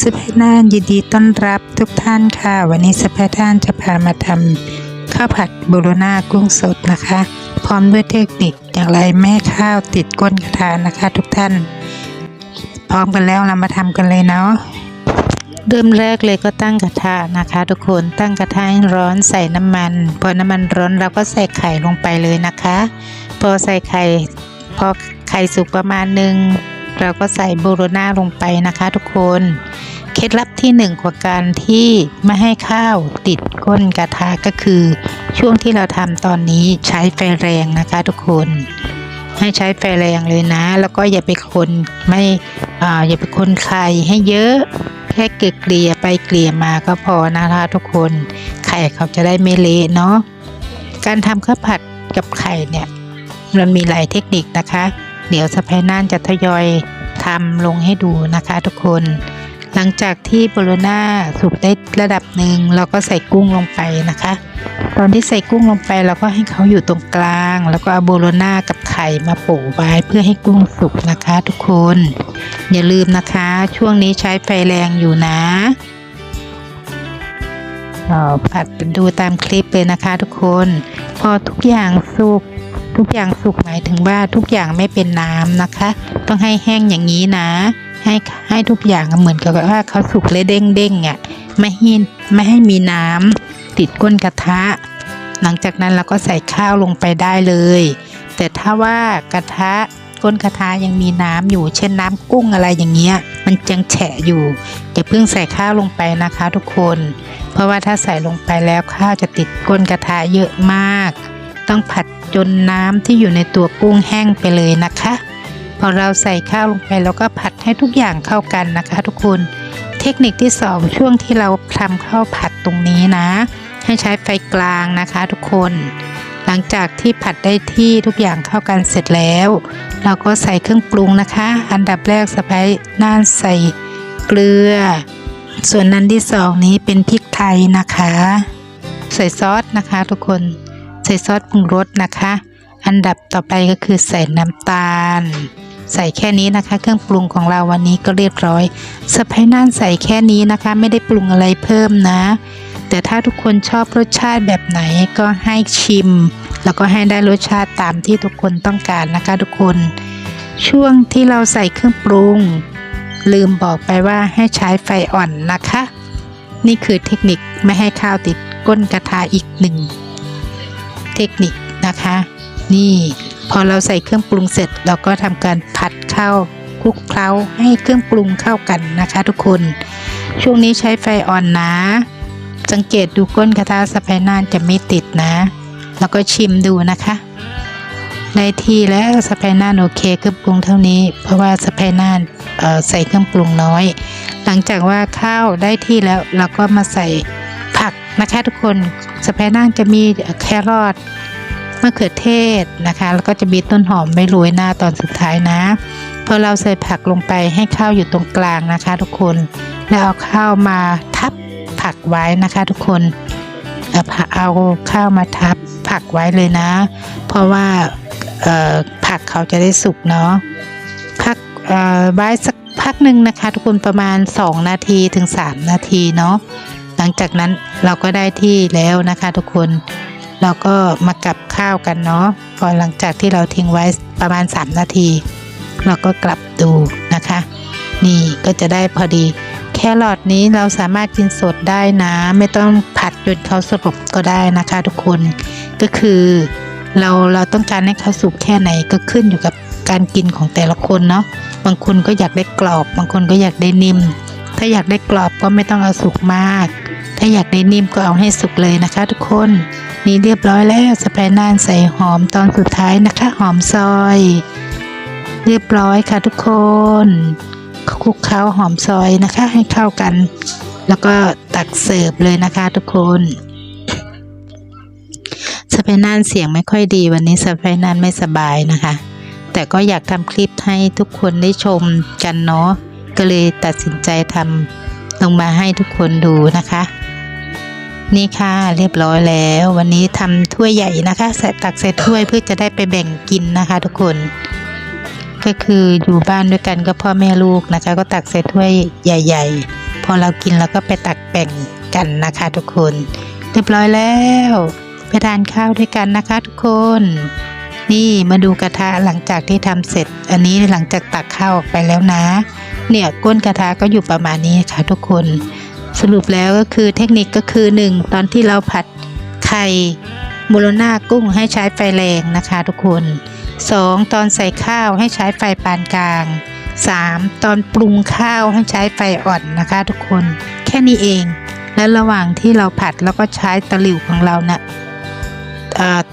สไปนานยินดีต้อนรับทุกท่านค่ะ วันนี้สไปนานจะพามาทำข้าวผัดโบโลนากุ้งสดนะคะ พร้อมด้วยเทคนิคอย่างไรแม่ข้าวติดก้นกระทะนะคะ ทุกท่าน พร้อมกันแล้วเรามาทำกันเลยเนาะเริ่มแรกเลยก็ตั้งกระทะนะคะ ทุกคนตั้งกระทะให้ร้อนใส่น้ำมัน พอน้ำมันร้อนเราก็ใส่ไข่ลงไปเลยนะคะ พอใส่ไข่พอไข่สุกประมาณหนึ่งเราก็ใส่โบโลนาลงไปนะคะ ทุกคน เคล็ดลับที่หนึ่งกว่าการที่ไม่ให้ข้าวติดก้นกระทะก็คือ ช่วงที่เราทำตอนนี้ใช้ไฟแรงนะคะทุกคน ให้ใช้ไฟแรงเลยนะ แล้วก็อย่าไปคนไม่อ่าอย่าไปคนไข่ให้เยอะ แค่เกลี่ยไปเกลี่ยมาก็พอนะคะทุกคนไข่เขาจะได้ไม่เละเนาะการทำข้าวผัดกับไข่เนี่ยมันมีหลายเทคนิคนะคะ เดี๋ยวสไปน่านจะทยอยทำลงให้ดูนะคะทุกคน หลังจากที่โบโลน่าสุกได้ระดับหนึ่งเราก็ใส่กุ้งลงไปนะคะ ตอนที่ใส่กุ้งลงไปเราก็ให้เขาอยู่ตรงกลาง แล้วก็เอาโบโลน่ากับไข่มาโปะไว้เพื่อให้กุ้งสุกนะคะ ทุกคน อย่าลืมนะคะ ช่วงนี้ใช้ไฟแรงอยู่นะเอ่อผัดดูตามคลิปเลยนะคะ ทุกคน พอทุกอย่างสุกทุกอย่างสุกหมายถึงว่าทุกอย่างไม่เป็นน้ำนะคะ ต้องให้แห้งอย่างนี้นะ ให้ให้ทุกอย่างเหมือนกับว่าเขาสุกเลยเด้งเด้งๆอะไม่ให้ไม่ให้มีน้ำติดก้นกระทะ หลังจากนั้นเราก็ใส่ข้าวลงไปได้เลย แต่ถ้าว่ากระทะก้นกระทะยังมีน้ำอยู่เช่นน้ำกุ้งอะไรอย่างเงี้ย มันจังแฉะอยู่อย่าเพิ่งใส่ข้าวลงไปนะคะทุกคน เพราะว่าถ้าใส่ลงไปแล้วข้าวจะติดก้นกระทะเยอะมาก ต้องผัดจนน้ำที่อยู่ในตัวกุ้งแห้งไปเลยนะคะ พอเราใส่ข้าวลงไปแล้วก็ผัดให้ทุกอย่างเข้ากันนะคะทุกคน เทคนิคที่สองช่วงที่เราทำข้าวผัดตรงนี้นะ ให้ใช้ไฟกลางนะคะทุกคน หลังจากที่ผัดได้ที่ทุกอย่างเข้ากันเสร็จแล้ว เราก็ใส่เครื่องปรุงนะคะ อันดับแรกสไปน่านใส่เกลือ ส่วนนั้นที่สองนี้เป็นพริกไทยนะคะ ใส่ซอสนะคะทุกคน ใส่ซอสปรุงรสนะคะ อันดับต่อไปก็คือใส่น้ำตาล ใส่แค่นี้นะคะ เครื่องปรุงของเราวันนี้ก็เรียบร้อยสไปน่านใส่แค่นี้นะคะ ไม่ได้ปรุงอะไรเพิ่มนะ แต่ถ้าทุกคนชอบรสชาติแบบไหนก็ให้ชิม แล้วก็ให้ได้รสชาติตามที่ทุกคนต้องการนะคะ ทุกคน ช่วงที่เราใส่เครื่องปรุง ลืมบอกไปว่าให้ใช้ไฟอ่อนนะคะ นี่คือเทคนิคไม่ให้ข้าวติดก้นกระทะอีกหนึ่งเทคนิคนะคะ นี่พอเราใส่เครื่องปรุงเสร็จเราก็ทำการผัดข้าวคลุกเคล้าให้เครื่องปรุงเข้ากันนะคะ ทุกคน ช่วงนี้ใช้ไฟอ่อนนะ สังเกตดูก้นกระทะสไปนานจะไม่ติดนะ แล้วก็ชิมดูนะคะได้ที่แล้วสไปนานโอเคเครื่องปรุงเท่านี้ เพราะว่าสไปนานใส่เครื่องปรุงน้อย หลังจากว่าข้าวได้ที่แล้วเราก็มาใส่ผักนะคะทุกคนสไปนานจะมีแครอท มะเขือเทศนะคะ แล้วก็จะมีต้นหอมไม่โรยหน้าตอนสุดท้ายนะพอเราใส่ผักลงไปให้ข้าวอยู่ตรงกลางนะคะ ทุกคนแล้วเอาข้าวมาทับผักไว้นะคะ ทุกคนเอาผักเอาข้าวมาทับผักไว้เลยนะ เพราะว่าผักเขาจะได้สุกเนาะพักไว้สักพักหนึ่งนะคะ ทุกคนประมาณ 2 นาทีถึง 3 นาทีเนาะหลังจากนั้นเราก็ได้ที่แล้วนะคะ ทุกคน เราก็มากลับข้าวกันเนาะพอหลังจากที่เราทิ้งไว้ประมาณ 3 นาที เราก็กลับดูนะคะ นี่ก็จะได้พอดี แครอทนี้เราสามารถกินสดได้นะ ไม่ต้องผัดจนเขาสลบก็ได้นะคะทุกคนก็คือเราเราต้องการให้เขาสุกแค่ไหนก็ขึ้นอยู่กับการกินของแต่ละคนเนาะบางคนก็อยากได้กรอบ บางคนก็อยากได้นิ่ม ถ้าอยากได้กรอบก็ไม่ต้องเอาสุกมาก ถ้าอยากได้นิ่มก็เอาให้สุกเลยนะคะ ทุกคน นี่เรียบร้อยแล้วสไปนานใส่หอมตอนสุดท้ายนะคะ หอมซอย เรียบร้อยค่ะทุกคนคลุกเคล้าหอมซอยนะคะ ให้เข้ากัน แล้วก็ตักเสิร์ฟเลยนะคะทุกคนสไปนานเสียงไม่ค่อยดีวันนี้สไปนานไม่สบายนะคะ แต่ก็อยากทำคลิปให้ทุกคนได้ชมกันเนาะก็เลยตัดสินใจทำลงมาให้ทุกคนดูนะคะ นี่ค่ะเรียบร้อยแล้ว วันนี้ทำถ้วยใหญ่นะคะใส่ตักใส่ถ้วยเพื่อจะได้ไปแบ่งกินนะคะ ทุกคน ก็คืออยู่บ้านด้วยกันก็พ่อแม่ลูกนะคะ ก็ตักใส่ถ้วยใหญ่ ๆ พอเรากินเราก็ไปตักแบ่งกันนะคะ ทุกคน เรียบร้อยแล้วไปทานข้าวด้วยกันนะคะ ทุกคน นี่มาดูกระทะหลังจากที่ทำเสร็จ อันนี้หลังจากตักข้าวออกไปแล้วนะ เนี่ยก้นกระทะก็อยู่ประมาณนี้ค่ะ ทุกคน รุปแล้วก็คือเทคนิคก็คือหนึ่งตอนที่เราผัดไข่มโลนากุ้งให้ใช้ไฟแรงนะคะทุกคน 2. ตอนใส่ข้าวให้ใช้ไฟปานกลาง 3. ตอนปรุงข้าวให้ใช้ไฟอ่อนนะคะทุกคน แค่นี้เอง และระหว่างที่เราผัดแล้วก็ใช้ตะหลิวของเรานะ่ะ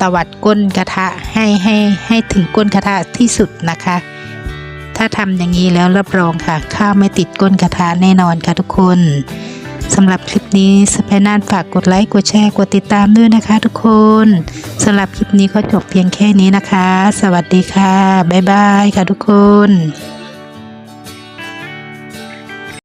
ตวัดก้นกระทะให้ให้ให้ถึงก้นกระทะที่สุดนะคะ ถ้าทำอย่างนี้แล้วรับรองค่ะ ข้าวไม่ติดก้นกระทะแน่นอนค่ะทุกคน สำหรับคลิปนี้สไปนานฝากกดไลค์ กดแชร์ กดติดตามด้วยนะคะทุกคนสำหรับคลิปนี้ก็จบเพียงแค่นี้นะคะ สวัสดีค่ะ บ๊ายบายค่ะทุกคน